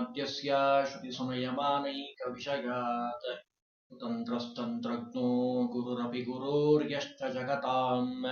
श्रुतिसंयमानैक विषयात् तन्त्रस्तन्त्रज्ञो गुरुरपि गुरोर्यश्च जगताम्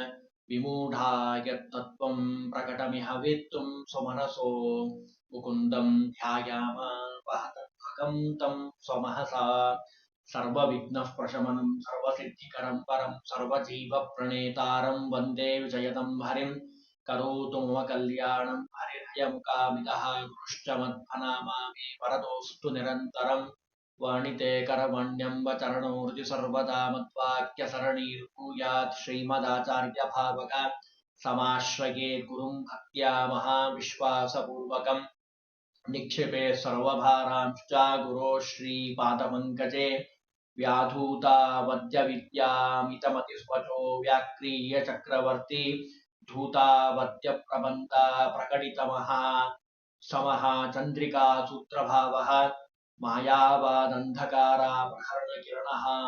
विमूढा यत्तत्त्वम् प्रकटमिह वेत्तुम् स्वमनसो। मुकुन्दम् ध्यायामान् वहतत्वकम् तम् स्वमहसा। सर्वविघ्नः प्रशमनम् सर्वसिद्धिकरम् परम् सर्वजीवप्रणेतारम् वंदे विजयतम् हरिम्। करो तो मम कल्याणम् हरिर्हयमुकामिदः पुरुश्चमद्भनामामि वरतोऽस्तु निरन्तरम् वणिते करवण्यम् वचरणोर्ति सर्वदा श्रीमदाचार्य भावक समाश्रये गुरुम् भक्त्या महाविश्वासपूर्वकम् निक्षिपे सर्वभारांश्च गुरो श्रीपादपङ्कजे व्याधूतावद्यविद्यामितमतिस्वचो व्याक्रीय चक्रवर्ती धूता प्रबंता प्रकटित चंद्रिका सूत्र भाव मायावादंधकारा प्रहरण किरण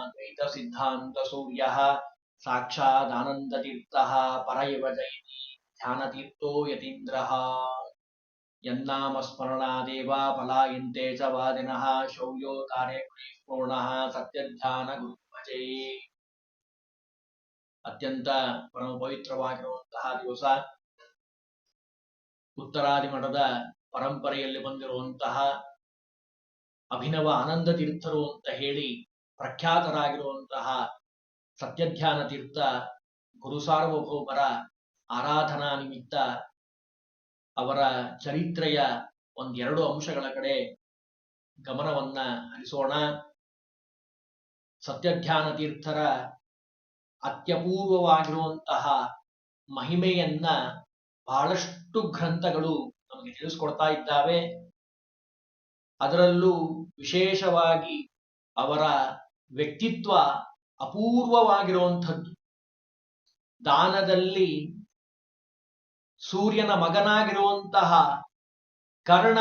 द्वैत सिद्धांत सूर्य साक्षादानंदतीर्थ पर जयती, ध्यानतीर्थो यतीन्द्र। यमस्मरणादेवा पलायंते च वादिनः शौर्यो तारे सत्यध्यान सत्यध्यानगुरुभजे। ಅತ್ಯಂತ ಪರಮ ಪವಿತ್ರವಾಗಿರುವಂತಹ ದಿವಸ ಉತ್ತರಾದಿ ಮಠದ ಪರಂಪರೆಯಲ್ಲಿ ಬಂದಿರುವಂತಹ ಅಭಿನವ ಆನಂದ ತೀರ್ಥರು ಅಂತ ಹೇಳಿ ಪ್ರಖ್ಯಾತರಾಗಿರುವಂತಹ ಸತ್ಯಧ್ಯಾನ ತೀರ್ಥ ಗುರು ಸಾರ್ವಭೌಮರ ಆರಾಧನಾ ನಿಮಿತ್ತ ಅವರ ಚರಿತ್ರೆಯ ಒಂದೆರಡು ಅಂಶಗಳ ಕಡೆ ಗಮನವನ್ನ ಹರಿಸೋಣ. ಸತ್ಯಧ್ಯಾನ ತೀರ್ಥರ ಅತ್ಯಪೂರ್ವವಾಗಿರುವಂತಹ ಮಹಿಮೆಯನ್ನ ಬಹಳಷ್ಟು ಗ್ರಂಥಗಳು ನಮಗೆ ತಿಳಿಸ್ಕೊಡ್ತಾ ಇದ್ದಾವೆ. ಅದರಲ್ಲೂ ವಿಶೇಷವಾಗಿ ಅವರ ವ್ಯಕ್ತಿತ್ವ ಅಪೂರ್ವವಾಗಿರುವಂಥದ್ದು. ದಾನದಲ್ಲಿ ಸೂರ್ಯನ ಮಗನಾಗಿರುವಂತಹ ಕರ್ಣ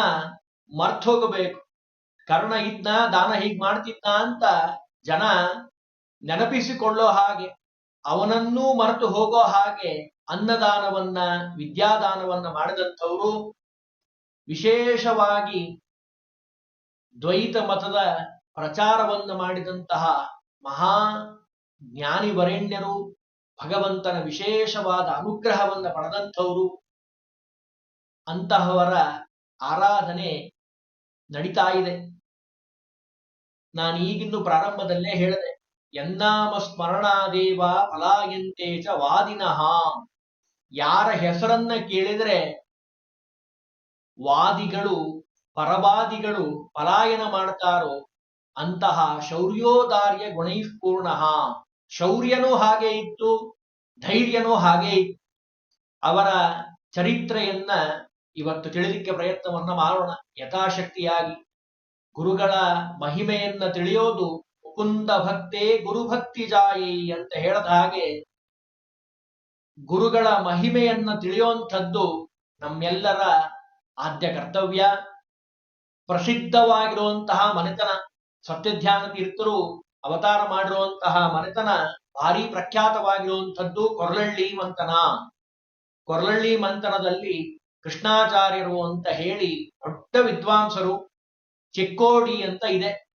ಮರ್ತೋಗಬೇಕು. ಕರ್ಣ ಇದ್ನ, ದಾನ ಹೀಗ್ ಮಾಡ್ತಿದ್ನ ಅಂತ ಜನ ನೆನಪಿಸಿಕೊಳ್ಳೋ ಹಾಗೆ. ಅವನನ್ನೂ ಮರೆತು ಹೋಗೋ ಹಾಗೆ ಅನ್ನದಾನವನ್ನ, ವಿದ್ಯಾದಾನವನ್ನ ಮಾಡಿದಂಥವರು ವಿಶೇಷವಾಗಿ ದ್ವೈತ ಮತದ ಪ್ರಚಾರವನ್ನ ಮಾಡಿದಂತಹ ಮಹಾ ಜ್ಞಾನಿ ವರೆಣ್ಯರು ಭಗವಂತನ ವಿಶೇಷವಾದ ಅನುಗ್ರಹವನ್ನ ಪಡೆದಂಥವರು, ಅಂತಹವರ ಆರಾಧನೆ ನಡೀತಾ ಇದೆ. ನಾನು ಈಗಿನ್ನು ಪ್ರಾರಂಭದಲ್ಲೇ ಹೇಳಿದೆ ಎನ್ನಾಮ ಸ್ಮರಣಾದೇವ ಅಲಾಯಂತೇಜ ವಾದಿನಃ. ಯಾರ ಹೆಸರನ್ನ ಕೇಳಿದರೆ ವಾದಿಗಳು, ಪರವಾದಿಗಳು ಪಲಾಯನ ಮಾಡ್ತಾರೋ ಅಂತಹ ಶೌರ್ಯೋದಾರ್ಯ ಗುಣೈಪೂರ್ಣ. ಶೌರ್ಯನೂ ಹಾಗೆ ಇತ್ತು, ಧೈರ್ಯನೂ ಹಾಗೆ ಇತ್ತು. ಅವರ ಚರಿತ್ರೆಯನ್ನ ಇವತ್ತು ತಿಳಿಲಿಕ್ಕೆ ಪ್ರಯತ್ನವನ್ನ ಮಾಡೋಣ. ಯಥಾಶಕ್ತಿಯಾಗಿ ಗುರುಗಳ ಮಹಿಮೆಯನ್ನ ತಿಳಿಯೋದು ಮುಕುಂದ ಭಕ್ತೆ ಗುರುಭಕ್ತಿ ಜಾಯಿ ಅಂತ ಹೇಳದ ಹಾಗೆ ಗುರುಗಳ ಮಹಿಮೆಯನ್ನು ತಿಳಿಯುವಂಥದ್ದು ನಮ್ಮೆಲ್ಲರ ಆದ್ಯ ಕರ್ತವ್ಯ. ಪ್ರಸಿದ್ಧವಾಗಿರುವಂತಹ ಮನೆತನ, ಸತ್ಯಧ್ಯಾನ ತೀರ್ಥರು ಅವತಾರ ಮಾಡಿರುವಂತಹ ಮನೆತನ ಭಾರಿ ಪ್ರಖ್ಯಾತವಾಗಿರುವಂಥದ್ದು ಕೊರಲಳ್ಳಿ ಮಂತನ. ಕೊರಲಳ್ಳಿ ಮಂತನದಲ್ಲಿ ಕೃಷ್ಣಾಚಾರ್ಯರು ಅಂತ ಹೇಳಿ ದೊಡ್ಡ ವಿದ್ವಾಂಸರು ಚಿಕ್ಕೋಡಿ ಅಂತ ಇದೆ.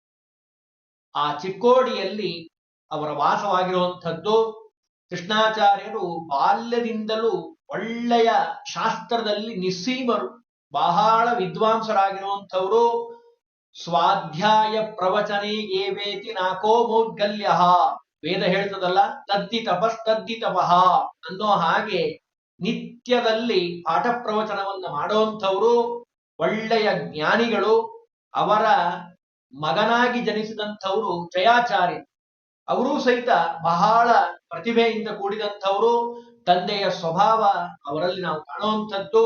ಆ ಚಿಕ್ಕೋಡಿಯಲ್ಲಿ ಅವರ ವಾಸವಾಗಿರುವಂಥದ್ದು ಕೃಷ್ಣಾಚಾರ್ಯರು ಬಾಲ್ಯದಿಂದಲೂ ಒಳ್ಳೆಯ ಶಾಸ್ತ್ರದಲ್ಲಿ ನಿಸ್ಸೀಮರು, ಬಹಳ ವಿದ್ವಾಂಸರಾಗಿರುವಂಥವರು. ಸ್ವಾಧ್ಯಾಯ ಪ್ರವಚನೇ ಏವೇತಿ ನಾಕೋ ಮೌದ್ಗಲ್ಯ ವೇದ ಹೇಳ್ತದಲ್ಲ, ತದ್ದಿ ತಪಸ್ ತದ್ದಿ ತಪಃ ಅನ್ನೋ ಹಾಗೆ ನಿತ್ಯದಲ್ಲಿ ಪಾಠ ಪ್ರವಚನವನ್ನು ಮಾಡುವಂಥವರು, ಒಳ್ಳೆಯ ಜ್ಞಾನಿಗಳು, ಅವರ ಮಗನಾಗಿ ಜನಿಸಿದಂಥವರು ಜಯಾಚಾರಿ ಅವರೂ ಸಹಿತ ಬಹಳ ಪ್ರತಿಭೆಯಿಂದ ಕೂಡಿದಂಥವರು, ತಂದೆಯ ಸ್ವಭಾವ ಅವರಲ್ಲಿ ನಾವು ಕಾಣುವಂಥದ್ದು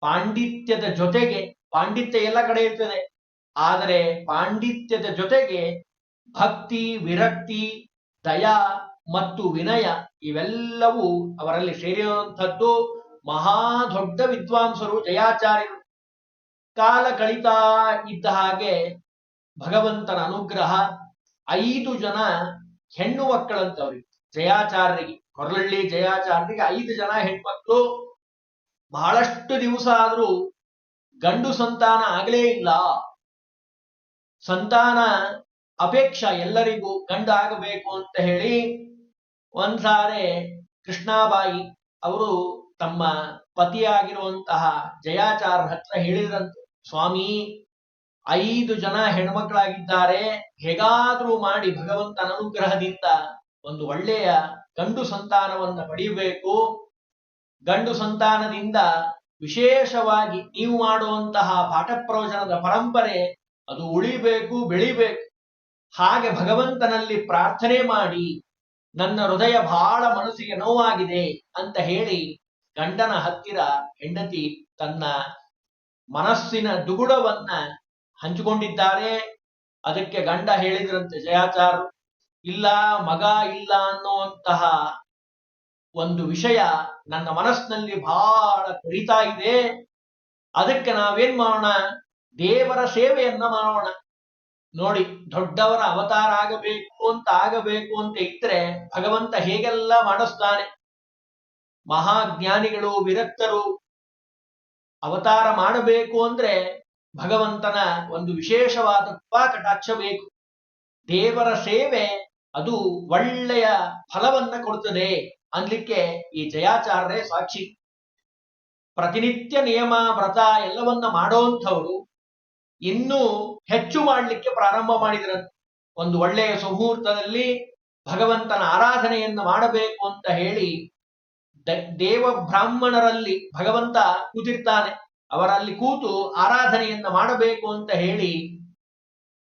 ಪಾಂಡಿತ್ಯದ ಜೊತೆಗೆ, ಪಾಂಡಿತ್ಯ ಎಲ್ಲ ಕಡೆ ಇರ್ತದೆ. ಆದರೆ ಪಾಂಡಿತ್ಯದ ಜೊತೆಗೆ ಭಕ್ತಿ, ವಿರಕ್ತಿ, ದಯಾ ಮತ್ತು ವಿನಯ ಇವೆಲ್ಲವೂ ಅವರಲ್ಲಿ ಸೇರಿರುವಂಥದ್ದು ಮಹಾ ದೊಡ್ಡ ವಿದ್ವಾಂಸರು ಜಯಾಚಾರ್ಯರು. ಕಾಲ ಕಳಿತಾ ಇದ್ದ ಹಾಗೆ ಭಗವಂತನ ಅನುಗ್ರಹ ಐದು ಜನ ಹೆಣ್ಣು ಮಕ್ಕಳಂತವ್ರಿಗೆ ಜಯಾಚಾರ್ಯರಿಗೆ, ಕೊರಳಳ್ಳಿ ಜಯಾಚಾರ್ಯರಿಗೆ ಐದು ಜನ ಹೆಣ್ಮಕ್ಳು. ಬಹಳಷ್ಟು ದಿವಸ ಆದ್ರೂ ಗಂಡು ಸಂತಾನ ಆಗಲೇ ಇಲ್ಲ. ಸಂತಾನ ಅಪೇಕ್ಷ ಎಲ್ಲರಿಗೂ ಗಂಡು ಆಗಬೇಕು ಅಂತ ಹೇಳಿ ಒಂದ್ಸಾರೆ ಕೃಷ್ಣಾಬಾಯಿ ಅವರು ತಮ್ಮ ಪತಿಯಾಗಿರುವಂತಹ ಜಯಾಚಾರ ಹತ್ರ ಹೇಳಿದ್ರಂತೆ, ಸ್ವಾಮಿ ಐದು ಜನ ಹೆಣ್ಮಕ್ಳಾಗಿದ್ದಾರೆ. ಹೇಗಾದ್ರೂ ಮಾಡಿ ಭಗವಂತನ ಅನುಗ್ರಹದಿಂದ ಒಂದು ಒಳ್ಳೆಯ ಗಂಡು ಸಂತಾನವನ್ನ ಪಡೆಯಬೇಕು. ಗಂಡು ಸಂತಾನದಿಂದ ವಿಶೇಷವಾಗಿ ನೀವು ಮಾಡುವಂತಹ ಪಾಠ ಪ್ರವಚನದ ಪರಂಪರೆ ಅದು ಉಳಿಬೇಕು, ಬೆಳಿಬೇಕು. ಹಾಗೆ ಭಗವಂತನಲ್ಲಿ ಪ್ರಾರ್ಥನೆ ಮಾಡಿ ನನ್ನ ಹೃದಯ ಬಹಳ ಮನಸ್ಸಿಗೆ ನೋವಾಗಿದೆ ಅಂತ ಹೇಳಿ ಗಂಡನ ಹತ್ತಿರ ಹೆಂಡತಿ ತನ್ನ ಮನಸ್ಸಿನ ದುಗುಡವನ್ನ ಹಂಚಿಕೊಂಡಿದ್ದಾರೆ. ಅದಕ್ಕೆ ಗಂಡ ಹೇಳಿದ್ರಂತೆ, ಜಯಾಚಾರ, ಇಲ್ಲ, ಮಗ ಇಲ್ಲ ಅನ್ನುವಂತಹ ಒಂದು ವಿಷಯ ನನ್ನ ಮನಸ್ಸಿನಲ್ಲಿ ಬಹಳ ಕುರಿತಾ ಇದೆ. ಅದಕ್ಕೆ ನಾವೇನ್ ಮಾಡೋಣ? ದೇವರ ಸೇವೆಯನ್ನ ಮಾಡೋಣ. ನೋಡಿ, ದೊಡ್ಡವರ ಅವತಾರ ಆಗಬೇಕು ಅಂತ ಆಗಬೇಕು ಅಂತ ಇದ್ರೆ ಭಗವಂತ ಹೇಗೆಲ್ಲ ಮಾಡಿಸ್ತಾನೆ? ಮಹಾಜ್ಞಾನಿಗಳು, ವಿರಕ್ತರು ಅವತಾರ ಮಾಡಬೇಕು ಅಂದ್ರೆ ಭಗವಂತನ ಒಂದು ವಿಶೇಷವಾದ ಕೃಪಾ ಕಟಾಕ್ಷ ಬೇಕು. ದೇವರ ಸೇವೆ ಅದು ಒಳ್ಳೆಯ ಫಲವನ್ನ ಕೊಡುತ್ತದೆ ಅನ್ಲಿಕ್ಕೆ ಈ ಜಯಾಚಾರ್ಯ ಸಾಕ್ಷಿ. ಪ್ರತಿನಿತ್ಯ ನಿಯಮ, ವ್ರತ ಎಲ್ಲವನ್ನ ಮಾಡೋಂಥವ್ರು ಇನ್ನೂ ಹೆಚ್ಚು ಮಾಡಲಿಕ್ಕೆ ಪ್ರಾರಂಭ ಮಾಡಿದರು. ಒಂದು ಒಳ್ಳೆಯ ಸುಮುಹೂರ್ತದಲ್ಲಿ ಭಗವಂತನ ಆರಾಧನೆಯನ್ನು ಮಾಡಬೇಕು ಅಂತ ಹೇಳಿ ದೇವ ಬ್ರಾಹ್ಮಣರಲ್ಲಿ ಭಗವಂತ ಕೂತಿರ್ತಾನೆ ಅವರಲ್ಲಿ ಕೂತು ಆರಾಧನೆಯನ್ನ ಮಾಡಬೇಕು ಅಂತ ಹೇಳಿ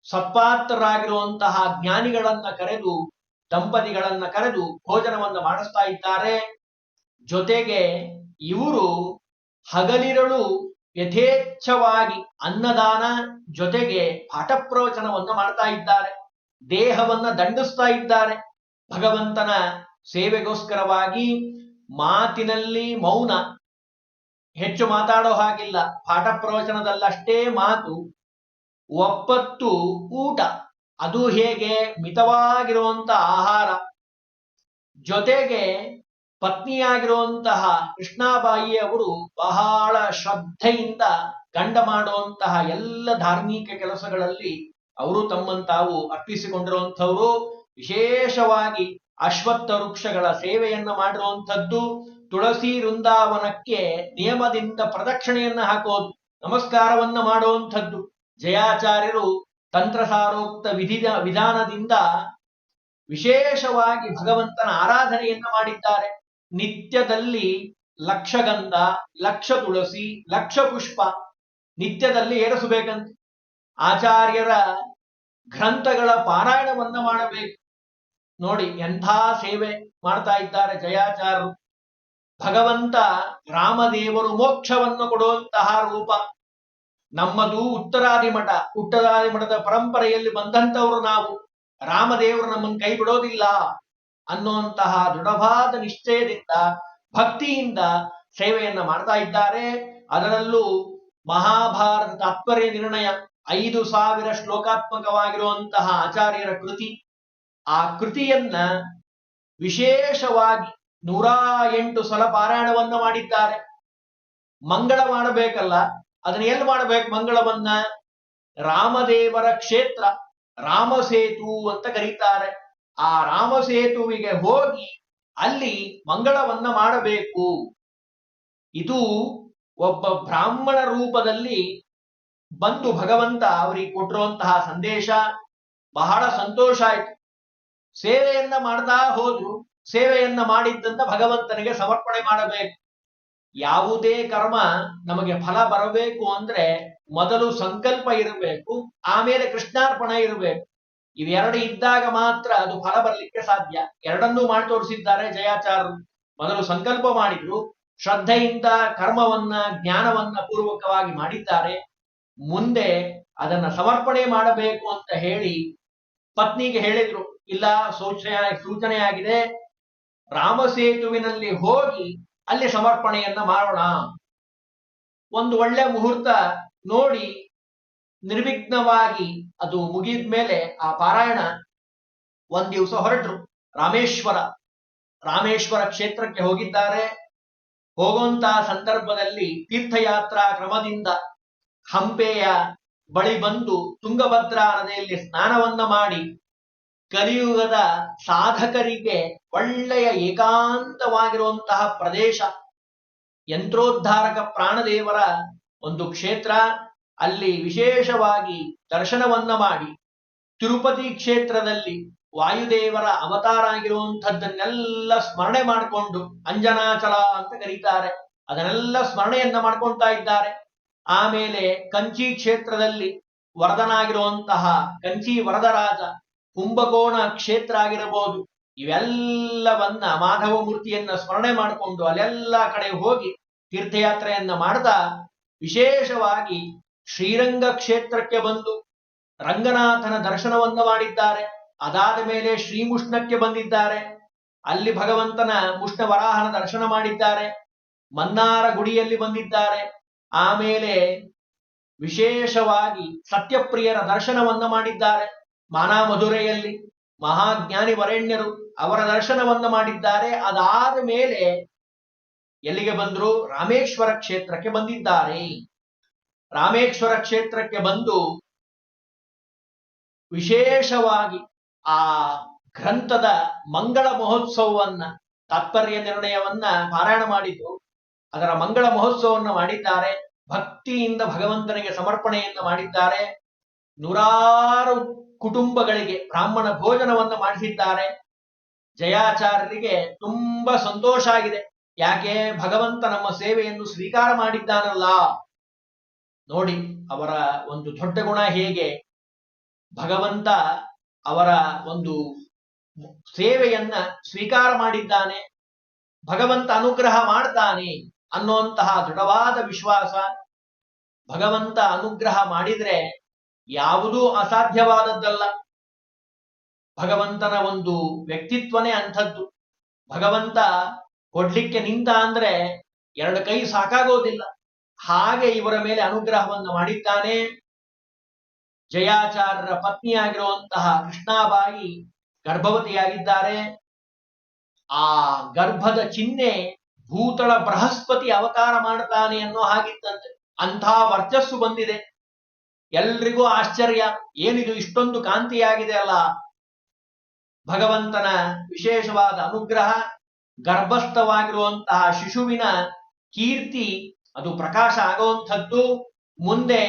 ಸತ್ಪಾತ್ರರಾಗಿರುವಂತಹ ಜ್ಞಾನಿಗಳನ್ನ ಕರೆದು, ದಂಪತಿಗಳನ್ನ ಕರೆದು ಭೋಜನವನ್ನು ಮಾಡಿಸ್ತಾ ಇದ್ದಾರೆ. ಜೊತೆಗೆ ಇವರು ಹಗಲಿರಳು ಯಥೇಚ್ಛವಾಗಿ ಅನ್ನದಾನ ಜೊತೆಗೆ ಪಾಠ ಪ್ರವಚನವನ್ನು ಮಾಡ್ತಾ ಇದ್ದಾರೆ. ದೇಹವನ್ನ ದಂಡಿಸ್ತಾ ಇದ್ದಾರೆ. ಭಗವಂತನ ಸೇವೆಗೋಸ್ಕರವಾಗಿ ಮಾತಿನಲ್ಲಿ ಮೌನ ಹೆಚ್ಚು ಮಾತಾಡೋ ಹಾಗಿಲ್ಲ. ಪಾಠ ಪ್ರವಚನದಲ್ಲಷ್ಟೇ ಮಾತು, ಒಪ್ಪತ್ತು ಊಟ. ಅದು ಹೇಗೆ? ಮಿತವಾಗಿರುವಂತಹ ಆಹಾರ. ಜೊತೆಗೆ ಪತ್ನಿಯಾಗಿರುವಂತಹ ಕೃಷ್ಣಾಬಾಯಿ ಅವರು ಬಹಳ ಶ್ರದ್ಧೆಯಿಂದ ಗಂಡ ಮಾಡುವಂತಹ ಎಲ್ಲ ಧಾರ್ಮಿಕ ಕೆಲಸಗಳಲ್ಲಿ ಅವರು ತಮ್ಮನ್ನು ತಾವು ಅರ್ಪಿಸಿಕೊಂಡಿರುವಂಥವರು. ವಿಶೇಷವಾಗಿ ಅಶ್ವತ್ಥ ವೃಕ್ಷಗಳ ಸೇವೆಯನ್ನ ಮಾಡಿರುವಂಥದ್ದು. ತುಳಸಿ ವೃಂದಾವನಕ್ಕೆ ನಿಯಮದಿಂದ ಪ್ರದಕ್ಷಿಣೆಯನ್ನ ಹಾಕೋದು, ನಮಸ್ಕಾರವನ್ನ ಮಾಡುವಂಥದ್ದು. ಜಯಾಚಾರ್ಯರು ತಂತ್ರಸಾರೋಕ್ತ ವಿಧಿ ವಿಧಾನದಿಂದ ವಿಶೇಷವಾಗಿ ಭಗವಂತನ ಆರಾಧನೆಯನ್ನ ಮಾಡಿದ್ದಾರೆ. ನಿತ್ಯದಲ್ಲಿ ಲಕ್ಷಗಂಧ, ಲಕ್ಷ ತುಳಸಿ, ಲಕ್ಷ ಪುಷ್ಪ ನಿತ್ಯದಲ್ಲಿ ಏರಿಸಬೇಕಂತ. ಆಚಾರ್ಯರ ಗ್ರಂಥಗಳ ಪಾರಾಯಣವನ್ನ ಮಾಡಬೇಕು. ನೋಡಿ ಎಂಥ ಸೇವೆ ಮಾಡ್ತಾ ಇದ್ದಾರೆ ಜಯಾಚಾರ್ಯರು. ಭಗವಂತ ರಾಮದೇವರು ಮೋಕ್ಷವನ್ನು ಕೊಡುವಂತಹ ರೂಪ. ನಮ್ಮದು ಉತ್ತರಾದಿ ಮಠ ಉತ್ತರಾದಿ ಮಠದ ಪರಂಪರೆಯಲ್ಲಿ ಬಂದಂತವರು ನಾವು. ರಾಮದೇವರು ನಮ್ಮನ್ನು ಕೈ ಬಿಡೋದಿಲ್ಲ ಅನ್ನುವಂತಹ ದೃಢವಾದ ನಿಶ್ಚಯದಿಂದ, ಭಕ್ತಿಯಿಂದ ಸೇವೆಯನ್ನ ಮಾಡ್ತಾ ಇದ್ದಾರೆ. ಅದರಲ್ಲೂ ಮಹಾಭಾರತ ತಾತ್ಪರ್ಯ ನಿರ್ಣಯ, ಐದು ಸಾವಿರ ಶ್ಲೋಕಾತ್ಮಕವಾಗಿರುವಂತಹ ಆಚಾರ್ಯರ ಕೃತಿ. ಆ ಕೃತಿಯನ್ನ ವಿಶೇಷವಾಗಿ ನೂರ ಎಂಟು ಸಲ ಪಾರಾಯಣವನ್ನ ಮಾಡಿದ್ದಾರೆ. ಮಂಗಳ ಮಾಡಬೇಕಲ್ಲ, ಅದನ್ನ ಎಲ್ಲಿ ಮಾಡಬೇಕು? ಮಂಗಳವನ್ನ ರಾಮದೇವರ ಕ್ಷೇತ್ರ, ರಾಮಸೇತು ಅಂತ ಕರೀತಾರೆ. ಆ ರಾಮಸೇತುವಿಗೆ ಹೋಗಿ ಅಲ್ಲಿ ಮಂಗಳವನ್ನ ಮಾಡಬೇಕು. ಇದು ಒಬ್ಬ ಬ್ರಾಹ್ಮಣ ರೂಪದಲ್ಲಿ ಬಂದು ಭಗವಂತ ಅವರಿಗೆ ಕೊಟ್ಟಿರುವಂತಹ ಸಂದೇಶ. ಬಹಳ ಸಂತೋಷ ಆಯ್ತು. ಸೇವೆಯನ್ನ ಮಾಡ್ತಾ ಹೋದ್ರು. ಸೇವೆಯನ್ನ ಮಾಡಿದ್ದಂತ ಭಗವಂತನಿಗೆ ಸಮರ್ಪಣೆ ಮಾಡಬೇಕು. ಯಾವುದೇ ಕರ್ಮ ನಮಗೆ ಫಲ ಬರಬೇಕು ಅಂದ್ರೆ ಮೊದಲು ಸಂಕಲ್ಪ ಇರಬೇಕು, ಆಮೇಲೆ ಕೃಷ್ಣಾರ್ಪಣ ಇರಬೇಕು. ಇವೆರಡು ಇದ್ದಾಗ ಮಾತ್ರ ಅದು ಫಲ ಬರಲಿಕ್ಕೆ ಸಾಧ್ಯ. ಎರಡನ್ನೂ ಮಾಡಿ ತೋರಿಸಿದ್ದಾರೆ ಜಯಾಚಾರ್ಯರು. ಮೊದಲು ಸಂಕಲ್ಪ ಮಾಡಿದ್ರು, ಶ್ರದ್ಧೆಯಿಂದ ಕರ್ಮವನ್ನ, ಜ್ಞಾನವನ್ನ ಪೂರ್ವಕವಾಗಿ ಮಾಡಿದ್ದಾರೆ. ಮುಂದೆ ಅದನ್ನ ಸಮರ್ಪಣೆ ಮಾಡಬೇಕು ಅಂತ ಹೇಳಿ ಪತ್ನಿಗೆ ಹೇಳಿದ್ರು, ಇಲ್ಲ ಸೂಚನೆ ಸೂಚನೆ ಆಗಿದೆ ರಾಮಸೇತುವಿನಲ್ಲಿ ಹೋಗಿ ಅಲ್ಲಿ ಸಮರ್ಪಣೆಯನ್ನ ಮಾಡೋಣ. ಒಂದು ಒಳ್ಳೆ ಮುಹೂರ್ತ ನೋಡಿ ನಿರ್ವಿಘ್ನವಾಗಿ ಅದು ಮುಗಿದ ಮೇಲೆ ಆ ಪಾರಾಯಣ ಒಂದ್ ದಿವಸ ಹೊರಟ್ರು. ರಾಮೇಶ್ವರ ರಾಮೇಶ್ವರ ಕ್ಷೇತ್ರಕ್ಕೆ ಹೋಗಿದ್ದಾರೆ. ಹೋಗುವಂತಹ ಸಂದರ್ಭದಲ್ಲಿ ತೀರ್ಥಯಾತ್ರಾ ಕ್ರಮದಿಂದ ಹಂಪೆಯ ಬಳಿ ಬಂದು ತುಂಗಭದ್ರಾ ನದಿಯಲ್ಲಿ ಸ್ನಾನವನ್ನ ಮಾಡಿ ಕಲಿಯುಗದ ಸಾಧಕರಿಗೆ ಒಳ್ಳೆಯ ಏಕಾಂತವಾಗಿರುವಂತಹ ಪ್ರದೇಶ, ಯಂತ್ರೋದ್ಧಾರಕ ಪ್ರಾಣದೇವರ ಒಂದು ಕ್ಷೇತ್ರ, ಅಲ್ಲಿ ವಿಶೇಷವಾಗಿ ದರ್ಶನವನ್ನ ಮಾಡಿ ತಿರುಪತಿ ಕ್ಷೇತ್ರದಲ್ಲಿ ವಾಯುದೇವರ ಅವತಾರ ಆಗಿರುವಂಥದ್ದನ್ನೆಲ್ಲ ಸ್ಮರಣೆ ಮಾಡಿಕೊಂಡು ಅಂಜನಾಚಲ ಅಂತ ಕರೀತಾರೆ. ಅದನ್ನೆಲ್ಲ ಸ್ಮರಣೆಯನ್ನ ಮಾಡ್ಕೊಳ್ತಾ ಇದ್ದಾರೆ. ಆಮೇಲೆ ಕಂಚಿ ಕ್ಷೇತ್ರದಲ್ಲಿ ವರದನಾಗಿರುವಂತಹ ಕಂಚಿ ವರದರಾಜ ಕುಂಭಕೋಣ ಕ್ಷೇತ್ರ ಆಗಿರಬಹುದು. ಇವೆಲ್ಲವನ್ನ ಮಾಧವ ಮೂರ್ತಿಯನ್ನ ಸ್ಮರಣೆ ಮಾಡಿಕೊಂಡು ಅಲ್ಲೆಲ್ಲ ಕಡೆ ಹೋಗಿ ತೀರ್ಥಯಾತ್ರೆಯನ್ನ ಮಾಡ್ತಾ ವಿಶೇಷವಾಗಿ ಶ್ರೀರಂಗ ಕ್ಷೇತ್ರಕ್ಕೆ ಬಂದು ರಂಗನಾಥನ ದರ್ಶನವನ್ನ ಮಾಡಿದ್ದಾರೆ. ಅದಾದ ಮೇಲೆ ಶ್ರೀಮುಷ್ಣಕ್ಕೆ ಬಂದಿದ್ದಾರೆ. ಅಲ್ಲಿ ಭಗವಂತನ ಮುಷ್ಣ ವರಾಹನ ದರ್ಶನ ಮಾಡಿದ್ದಾರೆ. ಮನ್ನಾರ ಗುಡಿಯಲ್ಲಿ ಬಂದಿದ್ದಾರೆ. ಆಮೇಲೆ ವಿಶೇಷವಾಗಿ ಸತ್ಯಪ್ರಿಯರ ದರ್ಶನವನ್ನ ಮಾಡಿದ್ದಾರೆ. ಮಾನಾಮಧುರೆಯಲ್ಲಿ ಮಹಾಜ್ಞಾನಿ ವರೆಣ್ಯರು ಅವರ ದರ್ಶನವನ್ನ ಮಾಡಿದ್ದಾರೆ. ಅದಾದ ಮೇಲೆ ಎಲ್ಲಿಗೆ ಬಂದ್ರು? ರಾಮೇಶ್ವರ ಕ್ಷೇತ್ರಕ್ಕೆ ಬಂದಿದ್ದಾರೆ. ರಾಮೇಶ್ವರ ಕ್ಷೇತ್ರಕ್ಕೆ ಬಂದು ವಿಶೇಷವಾಗಿ ಆ ಗ್ರಂಥದ ಮಂಗಳ ಮಹೋತ್ಸವವನ್ನ, ತಾತ್ಪರ್ಯ ನಿರ್ಣಯವನ್ನ ಪಾರಾಯಣ ಮಾಡಿದ್ದು ಅದರ ಮಂಗಳ ಮಹೋತ್ಸವವನ್ನು ಮಾಡಿದ್ದಾರೆ. ಭಕ್ತಿಯಿಂದ ಭಗವಂತನಿಗೆ ಸಮರ್ಪಣೆಯನ್ನು ಮಾಡಿದ್ದಾರೆ. ನೂರಾರು ಕುಟುಂಬಗಳಿಗೆ ಬ್ರಾಹ್ಮಣ ಭೋಜನವನ್ನು ಮಾಡಿಸಿದ್ದಾರೆ. ಜಯಾಚಾರ್ಯರಿಗೆ ತುಂಬಾ ಸಂತೋಷ ಆಗಿದೆ. ಯಾಕೆ? ಭಗವಂತ ನಮ್ಮ ಸೇವೆಯನ್ನು ಸ್ವೀಕಾರ ಮಾಡಿದ್ದಾನಲ್ಲ. ನೋಡಿ, ಅವರ ಒಂದು ದೊಡ್ಡ ಗುಣ ಹೇಗೆ? ಭಗವಂತ ಅವರ ಒಂದು ಸೇವೆಯನ್ನ ಸ್ವೀಕಾರ ಮಾಡಿದ್ದಾನೆ. ಭಗವಂತ ಅನುಗ್ರಹ ಮಾಡ್ತಾನೆ ಅನ್ನುವಂತಹ ದೃಢವಾದ ವಿಶ್ವಾಸ ಭಗವಂತ ಅನುಗ್ರಹ ಮಾಡಿದ್ರೆ ಯಾವುದೂ ಅಸಾಧ್ಯವಾದದ್ದಲ್ಲ. ಭಗವಂತನ ಒಂದು ವ್ಯಕ್ತಿತ್ವನೇ ಅಂಥದ್ದು. ಭಗವಂತ ಕೊಡ್ಲಿಕ್ಕೆ ನಿಂತ ಅಂದ್ರೆ ಎರಡು ಕೈ ಸಾಕಾಗೋದಿಲ್ಲ. ಹಾಗೆ ಇವರ ಮೇಲೆ ಅನುಗ್ರಹವನ್ನು ಮಾಡಿದ್ದಾನೆ. ಜಯಾಚಾರ್ಯರ ಪತ್ನಿಯಾಗಿರುವಂತಹ ಕೃಷ್ಣಾಬಾಯಿ ಗರ್ಭವತಿಯಾಗಿದ್ದಾರೆ. ಆ ಗರ್ಭದ ಚಿಹ್ನೆ ಭೂತಳ ಬೃಹಸ್ಪತಿ ಅವತಾರ ಮಾಡ್ತಾನೆ ಅನ್ನೋ ಹಾಗಿದ್ದಂತೆ. ಅಂಥ ವರ್ಚಸ್ಸು ಬಂದಿದೆ. ಎಲ್ರಿಗೂ ಆಶ್ಚರ್ಯ. ಏನಿದು ಇಷ್ಟೊಂದು ಕಾಂತಿಯಾಗಿದೆ ಅಲ್ಲ. ಭಗವಂತನ ವಿಶೇಷವಾದ ಅನುಗ್ರಹ, ಗರ್ಭಸ್ಥವಾಗಿರುವಂತಹ ಶಿಶುವಿನ ಕೀರ್ತಿ, ಅದು ಪ್ರಕಾಶ ಆಗುವಂಥದ್ದು. ಮುಂದೆ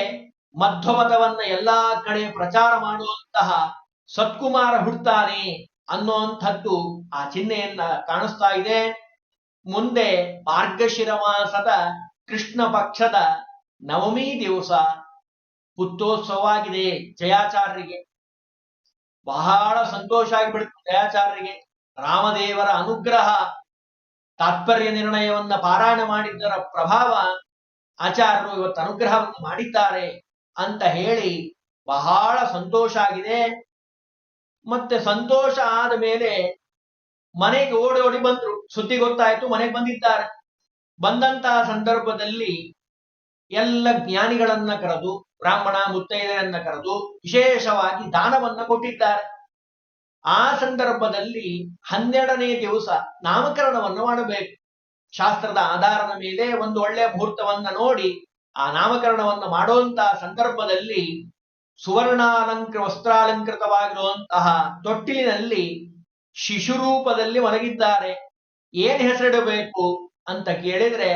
ಮಧ್ವಮತವನ್ನ ಎಲ್ಲಾ ಕಡೆ ಪ್ರಚಾರ ಮಾಡುವಂತಹ ಸತ್ಕುಮಾರ ಹುಡ್ತಾನೆ ಅನ್ನುವಂಥದ್ದು ಆ ಚಿಹ್ನೆಯನ್ನ ಕಾಣಿಸ್ತಾ ಇದೆ. ಮುಂದೆ ಮಾರ್ಗಶಿರ ಮಾಸದ ಕೃಷ್ಣ ಪಕ್ಷದ ನವಮಿ ದಿವಸ ಪುತ್ತೋತ್ಸವವಾಗಿದೆ ಜಯಾಚಾರ್ಯರಿಗೆ ಬಹಳ ಸಂತೋಷ ಆಗಿಬಿಡುತ್ತೆ ಜಯಾಚಾರ್ಯರಿಗೆ ರಾಮದೇವರ ಅನುಗ್ರಹ, ತಾತ್ಪರ್ಯ ನಿರ್ಣಯವನ್ನ ಪಾರಾಯಣ ಮಾಡಿದ್ದರ ಪ್ರಭಾವ ಆಚಾರ್ಯರು ಇವತ್ತು ಅನುಗ್ರಹವನ್ನು ಮಾಡಿದ್ದಾರೆ ಅಂತ ಹೇಳಿ ಬಹಳ ಸಂತೋಷ ಆಗಿದೆ. ಮತ್ತೆ ಸಂತೋಷ ಆದ ಮೇಲೆ ಮನೆಗೆ ಓಡಿ ಓಡಿ ಬಂದ್ರು. ಸುದ್ದಿ ಗೊತ್ತಾಯ್ತು, ಮನೆಗೆ ಬಂದಿದ್ದಾರೆ. ಬಂದಂತಹ ಸಂದರ್ಭದಲ್ಲಿ ಎಲ್ಲ ಜ್ಞಾನಿಗಳನ್ನ ಕರೆದು, ಬ್ರಾಹ್ಮಣ ಮುತ್ತೈದೆಯನ್ನ ಕರೆದು ವಿಶೇಷವಾಗಿ ದಾನವನ್ನ ಕೊಟ್ಟಿದ್ದಾರೆ. ಆ ಸಂದರ್ಭದಲ್ಲಿ ಹನ್ನೆರಡನೇ ದಿವಸ ನಾಮಕರಣವನ್ನು ಮಾಡಬೇಕು. ಶಾಸ್ತ್ರದ ಆಧಾರದ ಮೇಲೆ ಒಂದು ಒಳ್ಳೆಯ ಮುಹೂರ್ತವನ್ನ ನೋಡಿ, ಆ ನಾಮಕರಣವನ್ನು ಮಾಡುವಂತಹ ಸಂದರ್ಭದಲ್ಲಿ ಸುವರ್ಣಾಲಂಕೃ, ವಸ್ತ್ರಾಲಂಕೃತವಾಗಿರುವಂತಹ ತೊಟ್ಟಿಲಿನಲ್ಲಿ ಶಿಶುರೂಪದಲ್ಲಿ ಮಲಗಿದ್ದಾರೆ. ಏನ್ ಹೆಸರಿಡಬೇಕು ಅಂತ ಕೇಳಿದ್ರೆ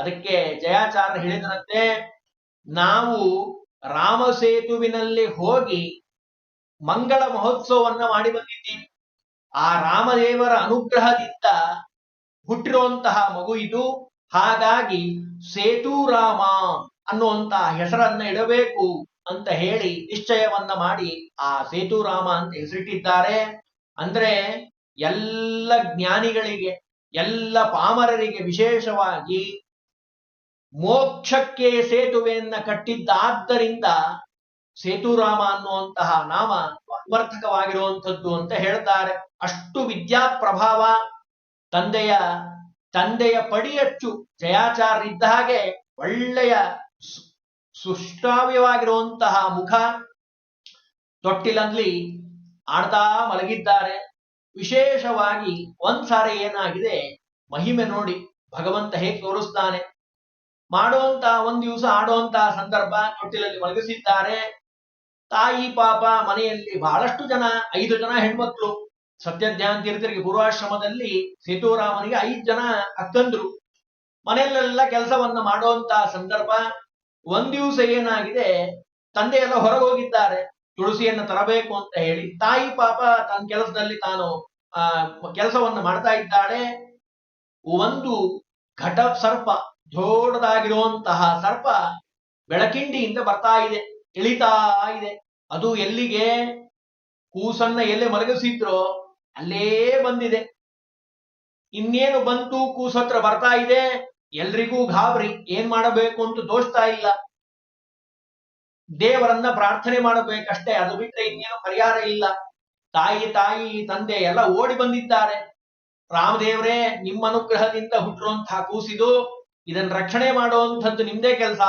ಅದಕ್ಕೆ ಜಯಾಚಾರ್ಯ ಹೇಳಿದರಂತೆ ನಾವು ರಾಮಸೇತುವಿನಲ್ಲಿ ಹೋಗಿ ಮಂಗಳ ಮಹೋತ್ಸವವನ್ನ ಮಾಡಿ ಬಂದಿದ್ದೀವಿ. ಆ ರಾಮದೇವರ ಅನುಗ್ರಹದಿಂದ ಹುಟ್ಟಿರುವಂತಹ ಮಗು ಇದು. ಹಾಗಾಗಿ ಸೇತುರಾಮ ಅನ್ನುವಂತಹ ಹೆಸರನ್ನ ಇಡಬೇಕು ಅಂತ ಹೇಳಿ ನಿಶ್ಚಯವನ್ನ ಮಾಡಿ ಆ ಸೇತುರಾಮ ಅಂತ ಹೆಸರಿಟ್ಟಿದ್ದಾರೆ. ಅಂದ್ರೆ ಎಲ್ಲ ಜ್ಞಾನಿಗಳಿಗೆ, ಎಲ್ಲ ಪಾಮರರಿಗೆ ವಿಶೇಷವಾಗಿ ಮೋಕ್ಷಕ್ಕೆ ಸೇತುವೆಯನ್ನ ಕಟ್ಟಿದ್ದಾದ್ದರಿಂದ ಸೇತುರಾಮ ಅನ್ನುವಂತಹ ನಾಮ ಅನ್ವರ್ಥಕವಾಗಿರುವಂಥದ್ದು ಅಂತ ಹೇಳ್ತಾರೆ. ಅಷ್ಟು ವಿದ್ಯಾ ಪ್ರಭಾವ ತಂದೆಯ ತಂದೆಯ ಪಡಿಯಚ್ಚು ಇದ್ದ ಹಾಗೆ ಒಳ್ಳೆಯ ಸುಷ್ಟಾವ್ಯವಾಗಿರುವಂತಹ ಮುಖ ತೊಟ್ಟಿಲಲ್ಲಿ ಆಡ್ತಾ ಮಲಗಿದ್ದಾರೆ. ವಿಶೇಷವಾಗಿ ಒಂದ್ಸಾರಿ ಏನಾಗಿದೆ, ಮಹಿಮೆ ನೋಡಿ ಭಗವಂತ ಹೇಗೆ ತೋರಿಸ್ತಾನೆ. ಮಾಡುವಂತ ಒಂದ್ ದಿವಸ ಆಡುವಂತ ಸಂದರ್ಭ ತೊಟ್ಟಿಲಲ್ಲಿ ಮಲಗಿಸಿದ್ದಾರೆ. ತಾಯಿ, ಪಾಪ ಮನೆಯಲ್ಲಿ ಬಹಳಷ್ಟು ಜನ, ಐದು ಜನ ಹೆಣ್ಮಕ್ಳು. ಸತ್ಯಧ್ಯಾನ ತೀರ್ಥರಿಗೆ ಪೂರ್ವಾಶ್ರಮದಲ್ಲಿ ಸೇತುರಾಮನಿಗೆ ಐದು ಜನ ಅಕ್ಕಂದ್ರು. ಮನೆಯಲ್ಲೆಲ್ಲ ಕೆಲಸವನ್ನ ಮಾಡುವಂತ ಸಂದರ್ಭ. ಒಂದ್ ದಿವಸ ಏನಾಗಿದೆ, ತಂದೆ ಎಲ್ಲ ಹೊರಗೆ ಹೋಗಿದ್ದಾರೆ ತುಳಸಿಯನ್ನ ತರಬೇಕು ಅಂತ ಹೇಳಿ, ತಾಯಿ, ಪಾಪ ತನ್ನ ಕೆಲಸದಲ್ಲಿ ತಾನು, ಆ, ಕೆಲಸವನ್ನ ಮಾಡ್ತಾ ಇದ್ದಾಳೆ. ಒಂದು ಘಟ ಸರ್ಪ ದೊಡ್ಡದಾಗಿರುವಂತಹ ಸರ್ಪ ಬೆಳಕಿಂಡಿಯಿಂದ ಬರ್ತಾ ಇದೆ, ಇಳಿತಾ ಇದೆ. ಅದು ಎಲ್ಲಿಗೆ? ಕೂಸನ್ನ ಎಲ್ಲಿ ಮಲಗಿಸಿದ್ರೋ ಅಲ್ಲೇ ಬಂದಿದೆ. ಇನ್ನೇನು ಬಂತು ಕೂಸತ್ರ ಬರ್ತಾ ಇದೆ? ಎಲ್ರಿಗೂ ಗಾಬರಿ, ಏನ್ ಮಾಡಬೇಕು ಅಂತ ದೋಷ್ತಾ ಇಲ್ಲ. ದೇವರನ್ನ ಪ್ರಾರ್ಥನೆ ಮಾಡಬೇಕಷ್ಟೇ, ಅದು ಬಿಟ್ಟರೆ ಇನ್ನೇನು ಪರಿಹಾರ ಇಲ್ಲ. ತಾಯಿ ತಾಯಿ, ತಂದೆ ಎಲ್ಲ ಓಡಿ ಬಂದಿದ್ದಾರೆ. ರಾಮದೇವರೇ, ನಿಮ್ಮ ಅನುಗ್ರಹದಿಂದ ಹುಟ್ಟಿರುವಂತಹ ಕೂಸಿದು ಇದನ್ನ ರಕ್ಷಣೆ ಮಾಡುವಂಥದ್ದು ನಿಮ್ದೇ ಕೆಲಸ